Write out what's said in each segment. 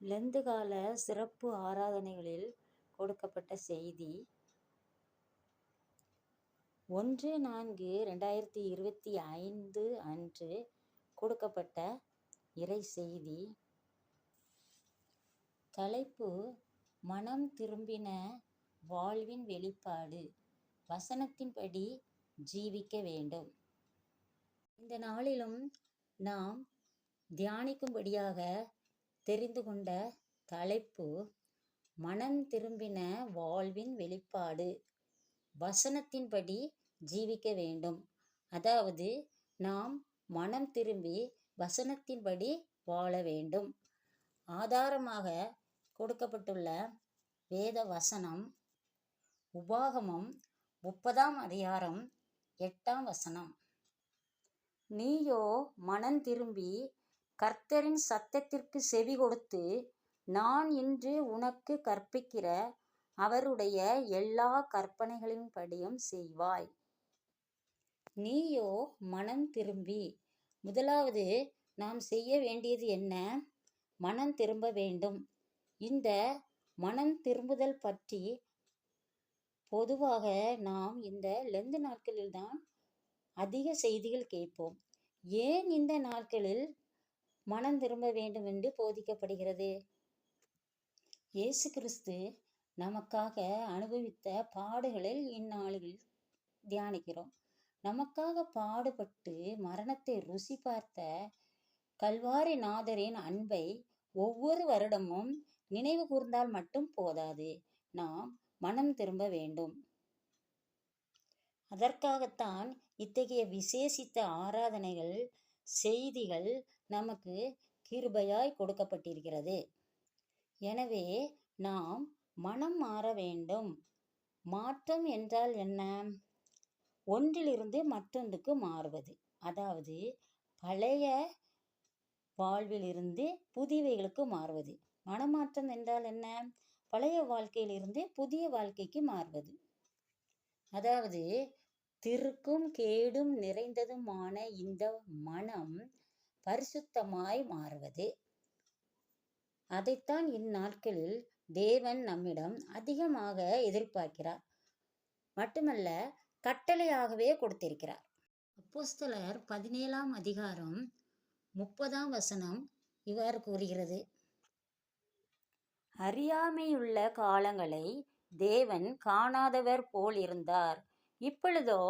Lent கால சிறப்பு ஆராதனைகளில் கொடுக்கப்பட்ட செய்தி. ஒன்று நான்கு ரெண்டாயிரத்தி இருபத்தி ஐந்து அன்று கொடுக்கப்பட்ட இறை செய்தி. தலைப்பு மனம் திரும்பின வாழ்வின் வெளிப்பாடு. வசனத்தின்படி ஜீவிக்க வேண்டும். இந்த நாளிலும் நாம் தியானிக்கும்படியாக தெரிந்து கொண்ட தலைப்பு மனம் திரும்பின வாழ்வின் வெளிப்பாடு. வசனத்தின்படி ஜீவிக்க வேண்டும். அதாவது நாம் மனம் திரும்பி வசனத்தின்படி வாழ வேண்டும். ஆதாரமாக கொடுக்கப்பட்டுள்ள வேத வசனம் உபாகமம் முப்பதாம் அதிகாரம் எட்டாம் வசனம். நீயோ மனம் திரும்பி கர்த்தரின் சத்தத்திற்கு செவி கொடுத்து நான் இன்று உனக்கு கற்பிக்கிற அவருடைய எல்லா கற்பனைகளின்படியும் செய்வாய். நீயோ மனம் திரும்பி. முதலாவது நாம் செய்ய வேண்டியது என்ன? மனம் திரும்ப வேண்டும். இந்த மனம் திரும்புதல் பற்றி பொதுவாக நாம் இந்த லெந்து நாட்களில்தான் அதிக செய்திகள் கேட்போம். ஏன் இந்த நாட்களில் மனம் திரும்ப வேண்டும் என்று போதிக்கப்படுகிறது. இயேசு கிறிஸ்து நமக்காக அனுபவித்த பாடுகளில் இந்நாளில் தியானிக்கிறோம். நமக்காக பாடுபட்டு மரணத்தை ருசி பார்த்த கல்வாரி நாதரின் அன்பை ஒவ்வொரு வருடமும் நினைவு கூர்ந்தால் மட்டும் போதாது. நாம் மனம் திரும்ப வேண்டும். அதற்காகத்தான் இத்தகைய விசேஷித்த ஆராதனைகள் செய்திகள் நமக்கு கிருபையாய் கொடுக்கப்பட்டிருக்கிறது. எனவே நாம் மனம் மாற வேண்டும். மாற்றம் என்றால் என்ன? ஒன்றிலிருந்து மற்றொன்றுக்கு மாறுவது. அதாவது பழைய வாழ்விலிருந்து புதியவைகளுக்கு மாறுவது. மனமாற்றம் என்றால் என்ன? பழைய வாழ்க்கையிலிருந்து புதிய வாழ்க்கைக்கு மாறுவது. அதாவது திருக்கும் கேடும் நிறைந்ததுமான இந்த மனம் பரிசுத்தமாய் மாறுவது. அதைத்தான் இந்நாட்களில் தேவன் நம்மிடம் அதிகமாக எதிர்பார்க்கிறார். மட்டுமல்ல கட்டளையாகவே கொடுத்திருக்கிறார். அப்போஸ்தலர் பதினேழாம் அதிகாரம் முப்பதாம் வசனம் இவ்வாறு கூறுகிறது. அறியாமையுள்ள காலங்களை தேவன் காணாதவர் போல் இருந்தார். இப்பொழுதோ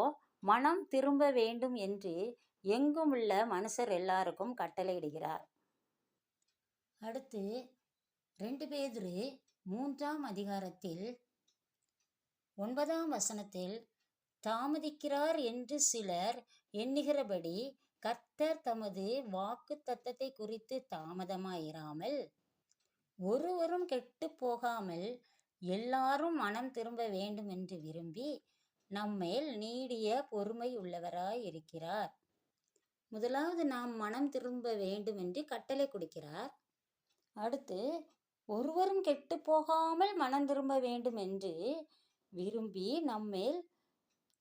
மனம் திரும்ப வேண்டும் என்று எங்கும் உள்ள மனுஷர் எல்லாருக்கும் கட்டளையிடுகிறார். அடுத்து ரெண்டு பேதுரு மூன்றாம் அதிகாரத்தில் ஒன்பதாம் வசனத்தில் தாமதிக்கிறார் என்று சிலர் எண்ணுகிறபடி கர்த்தர் தமது வாக்கு தத்தத்தை குறித்து தாமதமாயிராமல் ஒருவரும் கெட்டு போகாமல் எல்லாரும் மனம் திரும்ப வேண்டும் என்று விரும்பி நம்மேல் நீடிய பொறுமை உள்ளவராய் இருக்கிறார் முதலாவது நாம் மனம் திரும்ப வேண்டும் என்று கட்டளை கொடுக்கிறார். அடுத்து ஒருவரும் கெட்டு போகாமல் மனம் திரும்ப வேண்டும் என்று விரும்பி நம்மேல்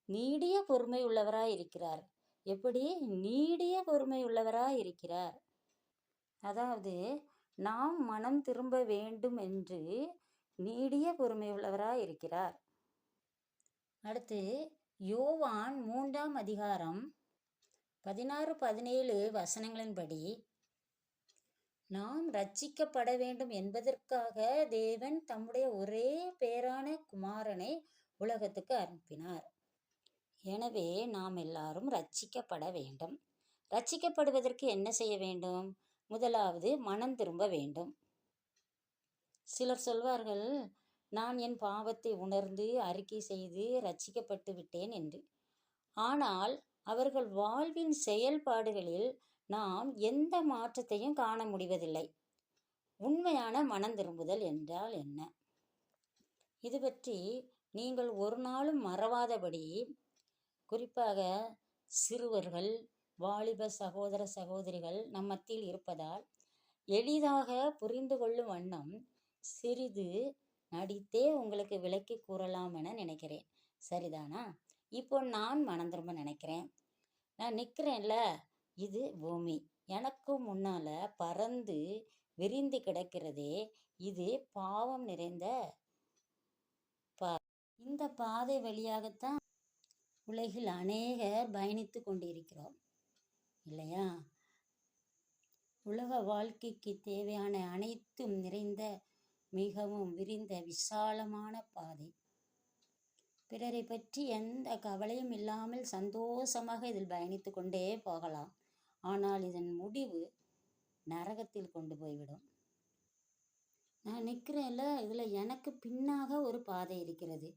நீடிய பொறுமை உள்ளவராய் இருக்கிறார் எப்படி? நீடிய பொறுமை உள்ளவராய் இருக்கிறார் அதாவது நாம் மனம் திரும்ப வேண்டும் என்று நீடிய பொறுமை உள்ளவராய் இருக்கிறார் அடுத்து யோவான் மூன்றாம் அதிகாரம் பதினாறு பதினேழு வசனங்களின்படி நாம் ரட்சிக்கப்பட வேண்டும் என்பதற்காக தேவன் தம்முடைய ஒரே பேரான குமாரனை உலகத்துக்கு அனுப்பினார். எனவே நாம் எல்லாரும் ரட்சிக்கப்பட வேண்டும். ரட்சிக்கப்படுவதற்கு என்ன செய்ய வேண்டும்? முதலாவது மனம் திரும்ப வேண்டும். சிலர் சொல்வார்கள் நான் என் பாவத்தை உணர்ந்து அறிக்கை செய்து ரட்சிக்கப்பட்டு விட்டேன் என்று. ஆனால் அவர்கள் வாழ்வின் செயல்பாடுகளில் நாம் எந்த மாற்றத்தையும் காண முடிவதில்லை. உண்மையான மனம் திரும்புதல் என்றால் என்ன? இது பற்றி நீங்கள் ஒரு நாளும் மறவாதபடி குறிப்பாக சிறுவர்கள் வாலிப சகோதர சகோதரிகள் நம் மத்தியில் இருப்பதால் எளிதாக புரிந்து கொள்ளும் வண்ணம் சிறிது நடித்தே உங்களுக்கு விளக்கி கூறலாம் என நினைக்கிறேன். சரிதானா? இப்போ நான் மனம் திரும்ப நினைக்கிறேன். நான் நிற்கிறேன்ல இது பூமி. எனக்கு முன்னால் பறந்து விரிந்து கிடக்கிறதே இது பாவம் நிறைந்த பா இந்த பாதை வழியாகத்தான் உலகில் அநேகர் பயணித்து கொண்டிருக்கிறோம். இல்லையா? உலக வாழ்க்கைக்கு தேவையான அனைத்தும் நிறைந்த மிகவும் விரிந்த விசாலமான பாதை. பிறரை பற்றி எந்த கவலையும் இல்லாமல் சந்தோஷமாக இதில் பயணித்து கொண்டே போகலாம். ஆனால் இதன் முடிவு நரகத்தில் கொண்டு போய்விடும். நான் நிற்கிறேன்ல இதில் எனக்கு பின்னாக ஒரு பாதை இருக்கிறது.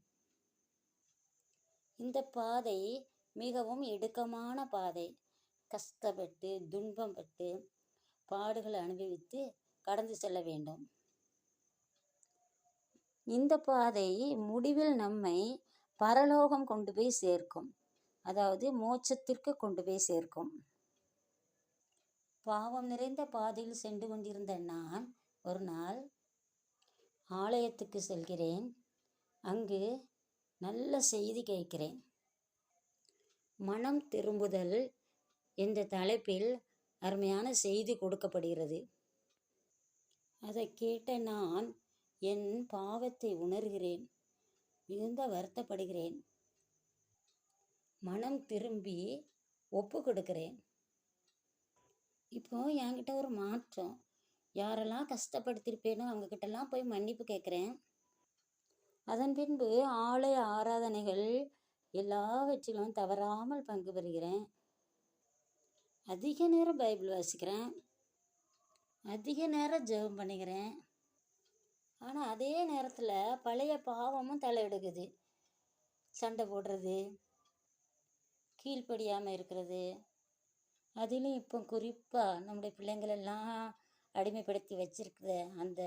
இந்த பாதை மிகவும் இடுக்கமான பாதை. கஷ்டப்பட்டு துன்பப்பட்டு பாடுகளை அனுபவித்து கடந்து செல்ல வேண்டும். இந்த பாதை முடிவில் நம்மை பரலோகம் கொண்டு போய் சேர்க்கும். அதாவது மோட்சத்திற்கு கொண்டு போய் சேர்க்கும். பாவம் நிறைந்த பாதையில் சென்று கொண்டிருந்த நான் ஒரு நாள் ஆலயத்துக்கு செல்கிறேன். அங்கு நல்ல செய்தி கேட்கிறேன். மனம் திரும்புதல் என்ற தலைப்பில் அருமையான செய்தி கொடுக்கப்படுகிறது. அதை கேட்ட நான் என் பாவத்தை உணர்கிறேன் மிகுந்த வருத்தப்படுகிறேன். மனம் திரும்பி ஒப்பு கொடுக்கிறேன். இப்போ என்கிட்ட ஒரு மாற்றம். யாரெல்லாம் கஷ்டப்படுத்திருப்பேனோ அவங்கக்கிட்டலாம் போய் மன்னிப்பு கேட்குறேன். அதன் பின்பு ஆலய ஆராதனைகள் எல்லாவற்றிலும் தவறாமல் பங்கு பெறுகிறேன். அதிக நேரம் பைபிள் வாசிக்கிறேன். அதிக நேரம் ஜெபம் பண்ணிக்கிறேன் ஆனால் அதே நேரத்தில் பழைய பாவமும் தலையெடுக்குது சண்டை போடுறது கீழ்ப்படியாமல் இருக்கிறது. அதிலும் இப்போ குறிப்பாக நம்முடைய பிள்ளைங்களெல்லாம் அடிமைப்படுத்தி வச்சிருக்கிற அந்த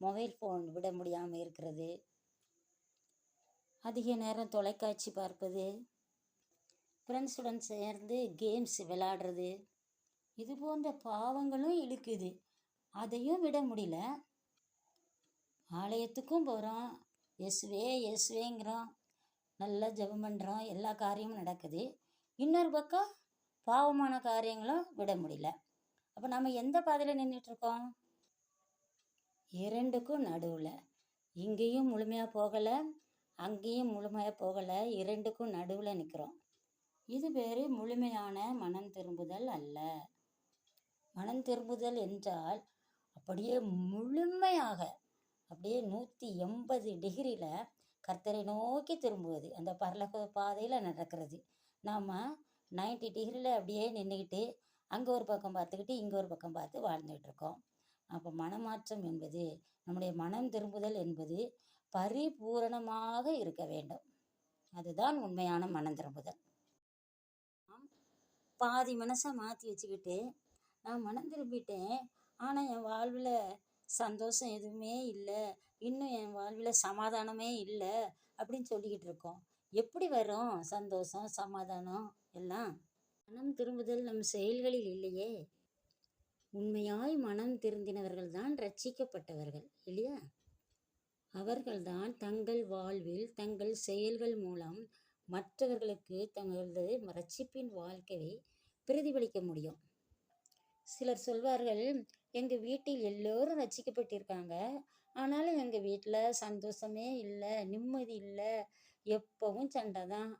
மொபைல் ஃபோன் விட முடியாமல் இருக்கிறது. அதிக நேரம் தொலைக்காட்சி பார்ப்பது ஃப்ரெண்ட்ஸுடன் சேர்ந்து கேம்ஸ் விளாடுறது இது போன்ற பாவங்களும் இழுக்குது. அதையும் விட முடியல. ஆலயத்துக்கும் போகிறோம் எஸ்வே எஸ்வேங்கிறோம் நல்லா ஜெபம் பண்ணுறோம் எல்லா காரியமும் நடக்குது. இன்னொரு பக்கம் பாவமான காரியங்களும் விட முடியல. அப்போ நம்ம எந்த பாதையில் நின்றுட்டுருக்கோம் இரண்டுக்கும் நடுவில். இங்கேயும் முழுமையாக போகலை அங்கேயும் முழுமையாக போகலை. இரண்டுக்கும் நடுவில் நிற்கிறோம் இது பேர் முழுமையான மனம் திரும்புதல் அல்ல. மனம் திரும்புதல் என்றால் அப்படியே முழுமையாக அப்படியே நூற்றி எண்பது டிகிரியில் கர்த்தரை நோக்கி திரும்புவது. அந்த பரலக பாதையில் நடக்கிறது. நாம் நைன்டி டிகிரியில் அப்படியே நின்றுக்கிட்டு அங்கே ஒரு பக்கம் பார்த்துக்கிட்டு இங்கே ஒரு பக்கம் பார்த்து வாழ்ந்துகிட்டு இருக்கோம். அப்போ மனமாற்றம் என்பது நம்முடைய மனம் திரும்புதல் என்பது பரிபூரணமாக இருக்க வேண்டும். அதுதான் உண்மையான மனம் திரும்புதல். பாதி மனசை மாற்றி வச்சுக்கிட்டு நான் மனம் திரும்பிட்டேன் ஆனால் என் வாழ்வில் சந்தோஷம் எதுவுமே இல்லை. இன்னும் என் வாழ்வில் சமாதானமே இல்லை அப்படின்னு சொல்லிக்கிட்டு இருக்கோம். எப்படி வரும் சந்தோஷம் சமாதானம் எல்லாம்? மனம் திரும்புதல் நம் செயல்களில் இல்லையே. உண்மையாய் மனம் திருந்தினவர்கள் தான் ரட்சிக்கப்பட்டவர்கள் இல்லையா? அவர்கள்தான் தங்கள் வாழ்வில் தங்கள் செயல்கள் மூலம் மற்றவர்களுக்கு தங்களது ரட்சிப்பின் வாழ்க்கையை பிரதிபலிக்க முடியும். சிலர் சொல்வார்கள் எங்கள் வீட்டில் எல்லோரும் ரசிக்கப்பட்டிருக்காங்க. ஆனாலும் எங்கள் வீட்டில் சந்தோஷமே இல்லை நிம்மதி இல்லை. எப்போவும் சண்டை தான்.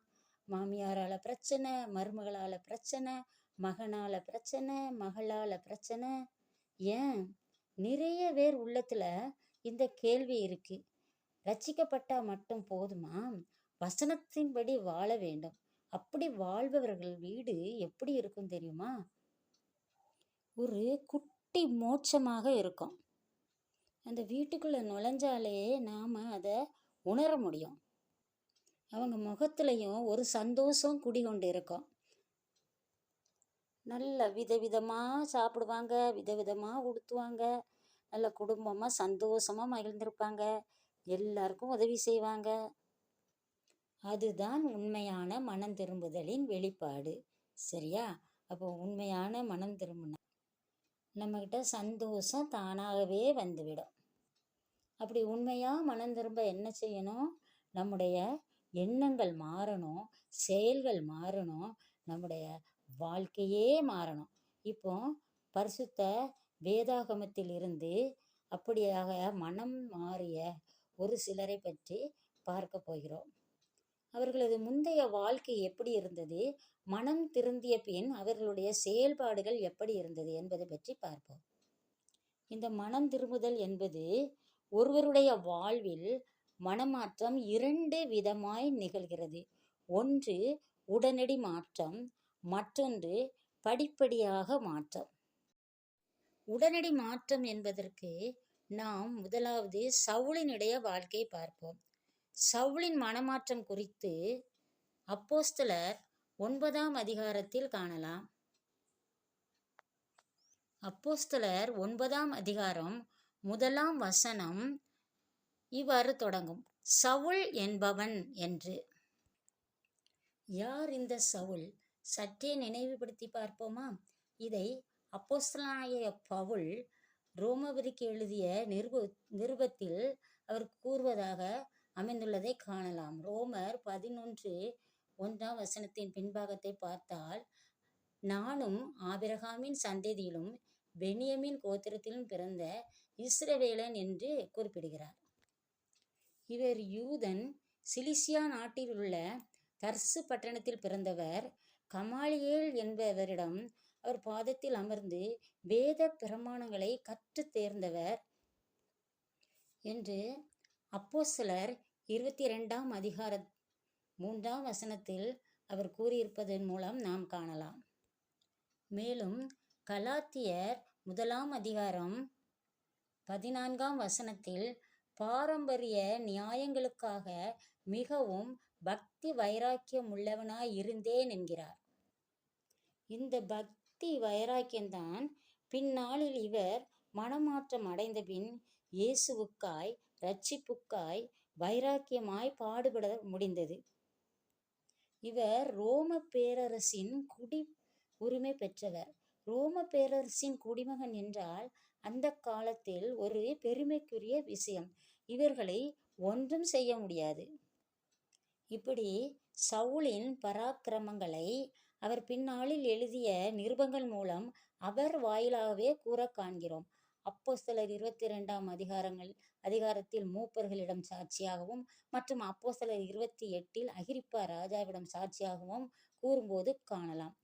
மாமியாரால் பிரச்சனை மருமகளால் பிரச்சனை மகனால் பிரச்சனை மகளால் பிரச்சனை. ஏன்? நிறைய பேர் உள்ளத்தில் இந்த கேள்வி இருக்குது ரசிக்கப்பட்டால் மட்டும் போதுமா? வசனத்தின்படி வாழ வேண்டும். அப்படி வாழ்பவர்கள் வீடு எப்படி இருக்கும் தெரியுமா? ஒரு குட்டி மோட்சமாக இருக்கும். அந்த வீட்டுக்குள்ளே நுழைஞ்சாலே நாம் அதை உணர முடியும். அவங்க முகத்துலையும் ஒரு சந்தோஷம் குடிகொண்டு இருக்கும். நல்ல விதவிதமாக சாப்பிடுவாங்க விதவிதமாக உடுத்துவாங்க நல்ல குடும்பமாக சந்தோஷமாக மகிழ்ந்திருப்பாங்க எல்லாருக்கும் உதவி செய்வாங்க. அதுதான் உண்மையான மனம் திரும்புதலின் வெளிப்பாடு. சரியா? அப்போ உண்மையான மனம் திரும்பினா நம்மக்கிட்ட சந்தோஷம் தானாகவே வந்துவிடும். அப்படி உண்மையாக மனம் திரும்ப என்ன செய்யணும்? நம்முடைய எண்ணங்கள் மாறணும் செயல்கள் மாறணும் நம்முடைய வாழ்க்கையே மாறணும். இப்போ பரிசுத்த வேதாகமத்தில் இருந்து அப்படியாக மனம் மாறிய ஒரு சிலரை பற்றி பார்க்க போகிறோம். அவர்களது முந்தைய வாழ்க்கை எப்படி இருந்தது? மனம் திருந்திய பின் அவர்களுடைய செயல்பாடுகள் எப்படி இருந்தது என்பதை பற்றி பார்ப்போம். இந்த மனம் திரும்புதல் என்பது ஒருவருடைய வாழ்வில் மனமாற்றம் இரண்டு விதமாய் நிகழ்கிறது. ஒன்று உடனடி மாற்றம் மற்றொன்று படிப்படியாக மாற்றம். உடனடி மாற்றம் என்பதற்கு நாம் முதலாவது சவுளினுடைய வாழ்க்கை பார்ப்போம். சவுளின் மனமாற்றம் குறித்து அப்போஸ்தலர் ஒன்பதாம் அதிகாரத்தில் காணலாம். அப்போஸ்தலர் ஒன்பதாம் அதிகாரம் முதலாம் வசனம் இவ்வாறு தொடங்கும். சவுல் என்பவன் என்று. யார் இந்த சவுல்? சற்றே நினைவுபடுத்தி பார்ப்போமா? இதை அப்போஸ்தலனாகிய பவுல் ரோமபுரிக்கு எழுதிய நிருப நிருபத்தில் அவர் கூறுவதாக அமைந்துள்ளதை காணலாம். ரோமர் பதினொன்று ஒன்றாம் வசனத்தின் பின்பாகத்தை பார்த்தால் நானும் ஆபிரகாமின் சந்ததியிலும் பெனியமின் கோத்திரத்திலும் பிறந்த இஸ்ரவேலன் என்று குறிப்பிடுகிறார். இவர் யூதன் சிலிசியா நாட்டில் உள்ள தர்சு பட்டணத்தில் பிறந்தவர் கமாலியேல் என்பவரிடம் அவர் பாதத்தில் அமர்ந்து வேத பிரமாணங்களை கற்றுத் தேர்ந்தவர் என்று அப்போஸ்தலர் இருபத்தி இரண்டாம் அதிகார மூன்றாம் வசனத்தில் அவர் கூறியிருப்பதன் மூலம் நாம் காணலாம். மேலும் கலாத்தியர் முதலாம் அதிகாரம் பதினான்காம் வசனத்தில் பாரம்பரிய நியாயங்களுக்காக மிகவும் பக்தி வைராக்கியம் உள்ளவனாய் இருந்தேன் என்கிறார். இந்த பக்தி வைராக்கியம்தான் பின்னாளில் இவர் மனமாற்றம் அடைந்த பின் இயேசுவுக்காய் ரட்சிப்புக்காய் வைராக்கியமாய் பாடுபட முடிந்தது. இவர் ரோம பேரரசின் குடி உரிமை பெற்றவர். ரோம பேரரசின் குடிமகன் என்றால் அந்த காலத்தில் ஒரு பெருமைக்குரிய விஷயம். இவர்களை ஒன்றும் செய்ய முடியாது. இப்படி சவுலின் பராக்கிரமங்களை அவர் பின்னாளில் எழுதிய நிருபங்கள் மூலம் அவர் வாயிலாகவே கூற காண்கிறோம். அப்போஸ்தலர் இருபத்தி இரண்டாம் அதிகாரங்கள் அதிகாரத்தில் மூப்பர்களிடம் சாட்சியாகவும் மற்றும் அப்போஸ்தலர் இருபத்தி எட்டில் அகிரிப்பா ராஜாவிடம் சாட்சியாகவும் கூறும்போது காணலாம்.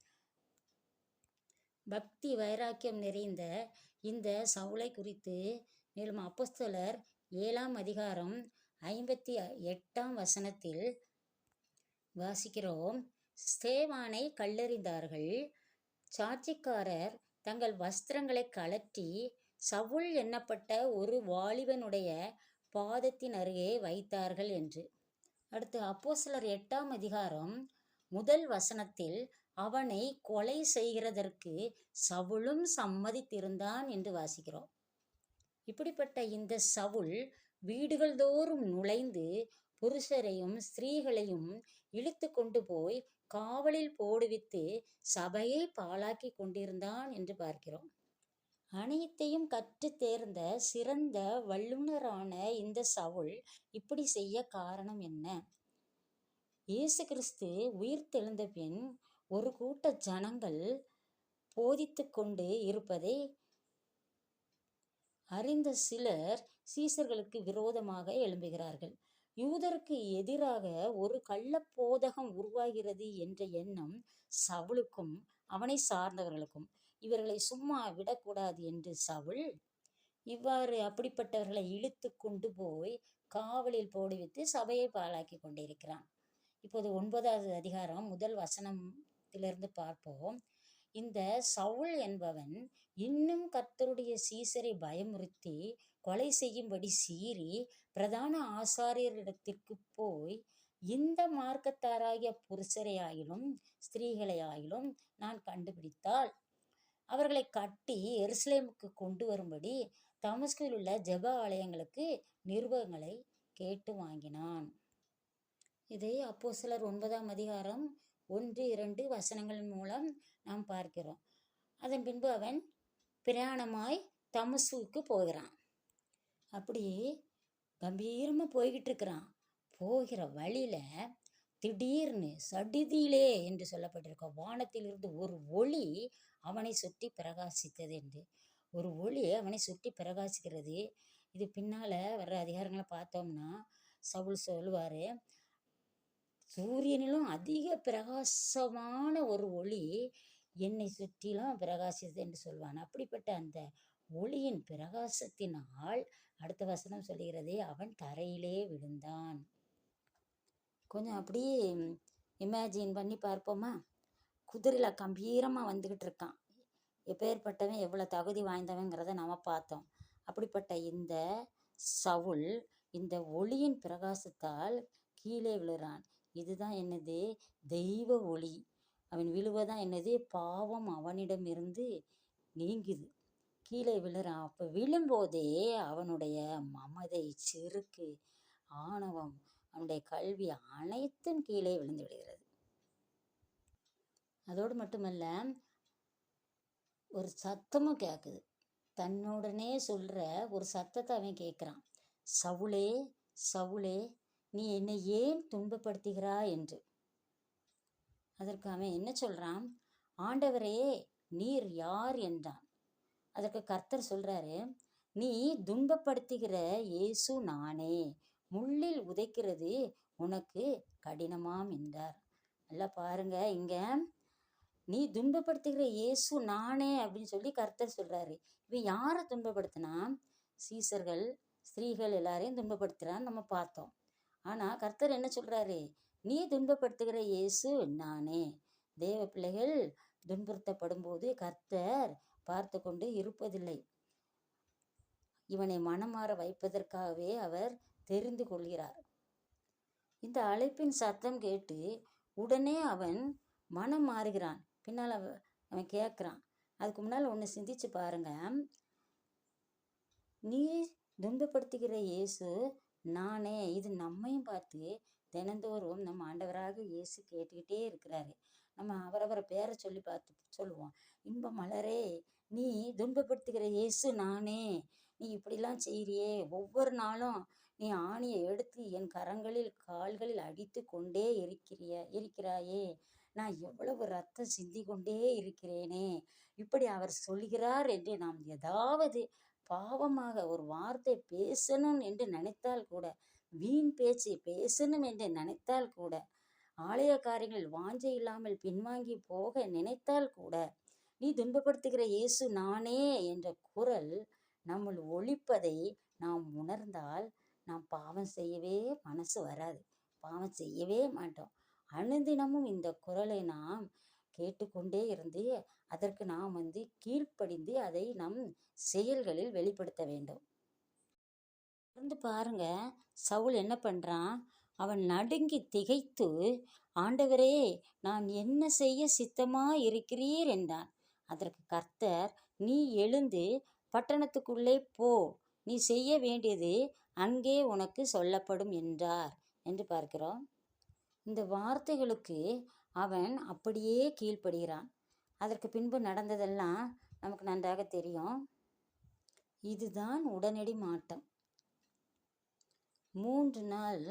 பக்தி வைராக்கியம் நிறைந்த இந்த சவுளை குறித்து மேலும் அப்போஸ்தலர் ஏழாம் அதிகாரம் ஐம்பத்தி எட்டாம் வசனத்தில் வாசிக்கிறோம். சேவானை கல்லெறிந்தார்கள். சாட்சிக்காரர் தங்கள் வஸ்திரங்களை கழற்றி சவுல் எண்ணப்பட்ட ஒரு வாலிபனுடைய பாதத்தின் அருகே வைத்தார்கள் என்று. அடுத்து அப்போ சிலர் எட்டாம் அதிகாரம் முதல் வசனத்தில் அவனை கொலை செய்கிறதற்கு சவுளும் சம்மதித்திருந்தான் என்று வாசிக்கிறோம். இப்படிப்பட்ட இந்த சவுல் வீடுகள் தோறும் நுழைந்து புருஷரையும் ஸ்திரீகளையும் இழுத்து கொண்டு போய் காவலில் போடுவித்து சபையை பாழாக்கி கொண்டிருந்தான் என்று பார்க்கிறோம். அனைத்தையும் கற்று தேர்ந்த சிறந்த வல்லுனரான இந்த சவுல் இப்படி செய்ய காரணம் என்ன? இயேசு கிறிஸ்து உயிர் தெழுந்த பின் ஒரு கூட்ட ஜனங்கள் போதித்து கொண்டு இருப்பதை அறிந்த சிலர் சீசர்களுக்கு விரோதமாக எழும்புகிறார்கள். யூதருக்கு எதிராக ஒரு கள்ளப்போதகம் உருவாகிறது என்ற எண்ணம் சவுளுக்கும் அவனை சார்ந்தவர்களுக்கும். இவர்களை சும்மா விடக்கூடாது என்று சவுல் இவ்வாறு அப்படிப்பட்டவர்களை இழுத்து கொண்டு போய் காவலில் போடுவித்து சபையை பாழாக்கி கொண்டிருக்கிறான். இப்போது ஒன்பதாவது அதிகாரம் முதல் வசனத்திலிருந்து பார்ப்போம். இந்த சவுல் என்பவன் இன்னும் கர்த்தருடைய சீசரை பயமுறுத்தி கொலை செய்யும்படி சீறி பிரதான ஆசாரியரிடத்திற்கு போய் இந்த மார்க்கத்தாராகிய புருஷரையாயிலும் ஸ்திரீகளையாயிலும் நான் கண்டுபிடித்தால் அவர்களை கட்டி எருசலேமுக்கு கொண்டு வரும்படி தமஸ்கில் உள்ள ஜெப ஆலயங்களுக்கு நிருபங்களை கேட்டு வாங்கினான். இதை அப்போ சிலர் ஒன்பதாம் அதிகாரம் ஒன்று இரண்டு வசனங்கள் மூலம் நாம் பார்க்கிறோம். அதன் பின்பு அவன் பிரயாணமாய் தமசுவுக்கு போகிறான். அப்படி கம்பீரமாக போய்கிட்டு இருக்கிறான். போகிற வழியில திடீர்னு சடிதியிலே என்று சொல்லப்பட்டிருக்க வானத்திலிருந்து ஒரு ஒளி அவனை சுற்றி பிரகாசித்தது என்று. ஒரு ஒளி அவனை சுற்றி பிரகாசிக்கிறது. இது பின்னால் வர்ற அதிகாரங்களை பார்த்தோம்னா சவுல் சொல்லுவார் சூரியனிலும் அதிக பிரகாசமான ஒரு ஒளி என்னை சுற்றிலும் பிரகாசித்தது என்று சொல்வான். அப்படிப்பட்ட அந்த ஒளியின் பிரகாசத்தினால் அடுத்த வசனம் சொல்லுகிறது அவன் தரையிலே விழுந்தான். கொஞ்சம் அப்படியே இமேஜின் பண்ணி பார்ப்போமா? குதிரையில் கம்பீரமாக வந்துக்கிட்டு இருக்கான். எப்பேற்பட்டவன் எவ்வளோ தகுதி வாய்ந்தவங்கிறத நம்ம பார்த்தோம். அப்படிப்பட்ட இந்த சவுல் இந்த ஒளியின் பிரகாசத்தால் கீழே விழுறான். இதுதான் என்னது? தெய்வ ஒளி. அவன் விழுவதான் என்னது? பாவம் அவனிடமிருந்து நீங்குது. கீழே விழுறான். அப்போ விழும்போதே அவனுடைய மமதை செருக்கு ஆணவம் அவனுடைய கல்வி அனைத்தும் கீழே விழுந்து விடுகிறது. அதோடு மட்டுமல்ல ஒரு சத்தமும் கேட்குது தன்னுடனே சொல்கிற ஒரு சத்தத்தை அவன் கேட்குறான் சவுளே சவுளே நீ என்னை ஏன் துன்பப்படுத்துகிறாய் என்று. அதற்கு அவன் என்ன சொல்கிறான் ஆண்டவரே நீர் யார்? என்றான். அதற்கு கர்த்தர் சொல்கிறாரு நீ துன்பப்படுத்துகிற இயேசு நானே. முள்ளில் உதைக்கிறது உனக்கு கடினமாம் என்றார். நல்லா பாருங்க இங்கே நீ துன்பப்படுத்துகிற இயேசு நானே அப்படின்னு சொல்லி கர்த்தர் சொல்றாரு. இவன் யாரை துன்பப்படுத்தினா? சீசர்கள் ஸ்திரீகள் எல்லாரையும் துன்பப்படுத்துறான்னு நம்ம பார்த்தோம். ஆனா கர்த்தர் என்ன சொல்றாரு? நீ துன்பப்படுத்துகிற இயேசு நானே. தேவ பிள்ளைகள் துன்புறுத்தப்படும் போது கர்த்தர் பார்த்து கொண்டு இருப்பதில்லை. இவனை மனமாற வைப்பதற்காகவே அவர் தெரிந்து கொள்கிறார். இந்த அழைப்பின் சத்தம் கேட்டு உடனே அவன் மனம் மாறுகிறான். பின்னால் அவன் கேட்குறான் அதுக்கு முன்னால் ஒன்று சிந்திச்சு பாருங்க. நீ துன்பப்படுத்துகிற இயேசு நானே. இது நம்மையும் பார்த்து தினந்தோறும் நம்ம ஆண்டவராக இயேசு கேட்டுக்கிட்டே இருக்கிறாரு. நம்ம அவரவரை பேரை சொல்லி பார்த்து சொல்லுவோம். இன்ப மலரே நீ துன்பப்படுத்துகிற இயேசு நானே. நீ இப்படிலாம் செய்கிறியே ஒவ்வொரு நாளும் நீ ஆணியை எடுத்து என் கரங்களில் கால்களில் அடித்து கொண்டே இருக்கிறிய இருக்கிறாயே. நான் எவ்வளவு ரத்தம் சிந்தி கொண்டே இருக்கிறேனே? இப்படி அவர் சொல்கிறார் என்று நாம் ஏதாவது பாவமாக ஒரு வார்த்தை பேசணும் என்று நினைத்தால் கூட வீண் பேச்சு பேசணும் என்று நினைத்தால் கூட ஆலய காரியங்களில் வாஞ்சை இல்லாமல் பின்வாங்கி போக நினைத்தால் கூட நீ துன்பப்படுத்துகிற இயேசு நானே என்ற குரல் நம்முள் ஒழிப்பதை நாம் உணர்ந்தால் நாம் பாவம் செய்யவே மனசு வராது. பாவம் செய்யவே மாட்டோம். அனுதினமும் இந்த குரலை நாம் கேட்டுக்கொண்டே இருந்து அதற்கு நாம் வந்து கீழ்ப்படிந்து அதை நம் செயல்களில் வெளிப்படுத்த வேண்டும். இருந்து பாருங்க சவுல் என்ன பண்றான்? அவன் நடுங்கி திகைத்து ஆண்டவரே நான் என்ன செய்ய சித்தமா இருக்கிறீர் என்றான். அதற்கு கர்த்தர் நீ எழுந்து பட்டணத்துக்குள்ளே போ. நீ செய்ய வேண்டியது அங்கே உனக்கு சொல்லப்படும் என்றார். என்று பார்க்கிறோம். இந்த வார்த்தைகளுக்கு அவன் அப்படியே கீழ்ப்படுகிறான். அதற்கு பின்பு நடந்ததெல்லாம் நமக்கு நன்றாக தெரியும். இதுதான் உடனடி மாட்டம் மூன்று நாள்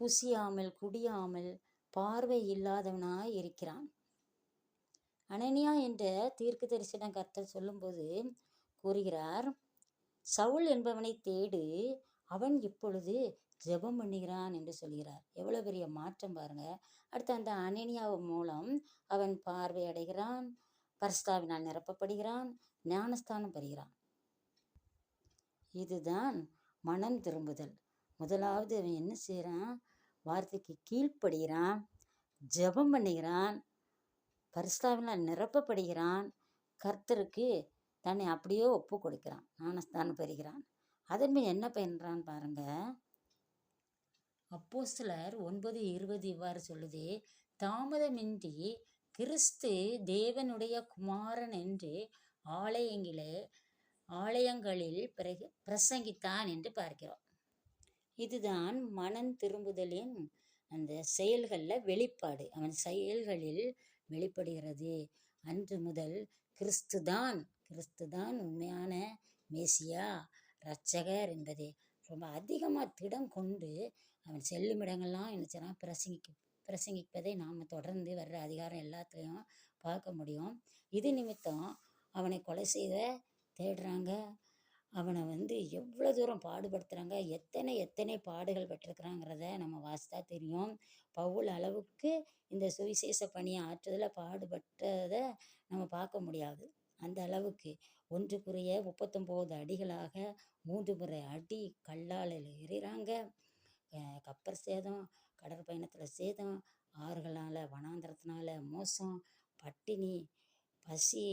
புசியாமல் குடியாமல் பார்வை இல்லாதவனாய் இருக்கிறான். அனனியா என்ற தீர்க்க தரிசனம் கர்த்தர் சொல்லும்போது கூறுகிறார் சவுல் என்பவனை தேடு அவன் இப்பொழுது ஜெபம் பண்ணுகிறான் என்று சொல்கிறார். எவ்வளோ பெரிய மாற்றம் பாருங்க. அடுத்து அந்த அனனியாவு மூலம் அவன் பார்வை அடைகிறான். பரிஸ்தாவினால் நிரப்பப்படுகிறான். ஞானஸ்தானம் பெறுகிறான். இதுதான் மனம் திரும்புதல். முதலாவது அவன் என்ன செய்கிறான் வார்த்தைக்கு கீழ்ப்படுகிறான். ஜெபம் பண்ணுகிறான். பரிஸ்தாவினால் நிரப்பப்படுகிறான். கர்த்தருக்கு தன்னை அப்படியே ஒப்பு கொடுக்கிறான். ஞானஸ்தானம் பெறுகிறான். அதன் என்ன என்ன பயின்றான் அப்போ சிலர் ஒன்பது இருபது இவ்வாறு சொல்லுது தாமதமின்றி கிறிஸ்து தேவனுடைய குமாரன் என்று ஆலயங்களே ஆலயங்களில் பிறகு பிரசங்கித்தான் என்று பார்க்கிறோம். இதுதான் மனம் திரும்புதலின் அந்த செயல்களில் வெளிப்பாடு. அவன் செயல்களில் வெளிப்படுகிறது. அன்று முதல் கிறிஸ்து தான் கிறிஸ்து தான் உண்மையான மேசியா இரட்சகர் என்பது. ரொம்ப அதிகமாக திடம் கொண்டு அவன் செல்லும் இடங்கள்லாம் என்ன பிரசங்கிக்க பிரசங்கிப்பதை நாம் தொடர்ந்து வர்ற அதிகாரம் எல்லாத்துலேயும் பார்க்க முடியும். இது நிமித்தம் அவனை கொலை செய்த தேடுறாங்க. அவனை வந்து எவ்வளோ தூரம் பாடுபடுத்துகிறாங்க எத்தனை எத்தனை பாடுகள் பெற்றிருக்கிறாங்கிறத நம்ம வாசித்தா தெரியும். பவுல் அளவுக்கு இந்த சுவிசேஷ பணியை ஆற்றுதலில் பாடுபட்டதை நம்ம பார்க்க முடியாது. அந்த அளவுக்கு. ஒன்றுக்குரிய முப்பத்தொம்போது அடிகளாக மூன்று முறை அடி கல்லால் எறிகிறாங்க கப்பர் சேதம் கடற்பயணத்தில் சேதம் ஆறுகளால் வனாந்திரத்தினால மோசம் பட்டினி பசி.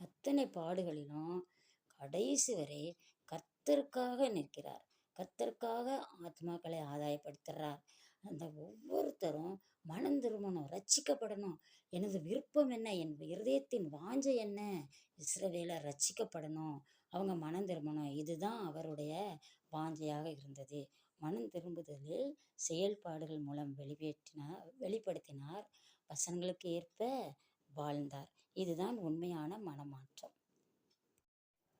அத்தனை பாடுகளிலும் கடைசி வரை கர்த்தருக்காக நிற்கிறார். கர்த்தருக்காக ஆத்மாக்களை ஆதாயப்படுத்துகிறார் அந்த ஒவ்வொருத்தரும் மனம் திரும்பணும் ரட்சிக்கப்படணும் எனது விருப்பம் என்ன? என் இருதயத்தின் வாஞ்சை என்ன? இஸ்ரவேலை ரட்சிக்கப்படணும் அவங்க மனம் திரும்பணும் இதுதான் அவருடைய வாஞ்சையாக இருந்தது. மனம் திரும்புதலில் செயல்பாடுகள் மூலம் வெளிவேற்றினார் வெளிப்படுத்தினார். வசனங்களுக்கு ஏற்ப வாழ்ந்தார். இதுதான் உண்மையான மனமாற்றம்.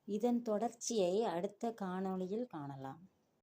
இதன் தொடர்ச்சியை அடுத்த காணொளியில் காணலாம்.